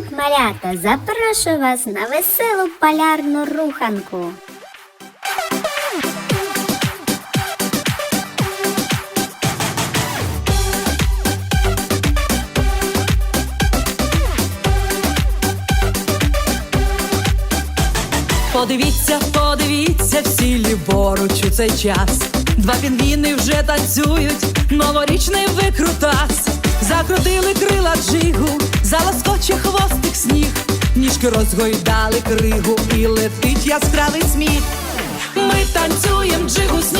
Привіт, малята! Запрошую вас на веселу полярну руханку. Подивіться, подивіться, всі ліворуч у цей час. Два пінгвіни вже танцюють, новорічний викрутас. Закрутили крила джигу, залоскоче хвостик сніг, ніжки розгойдали кригу і летить яскравий сміх. Ми танцюєм джигу снігу,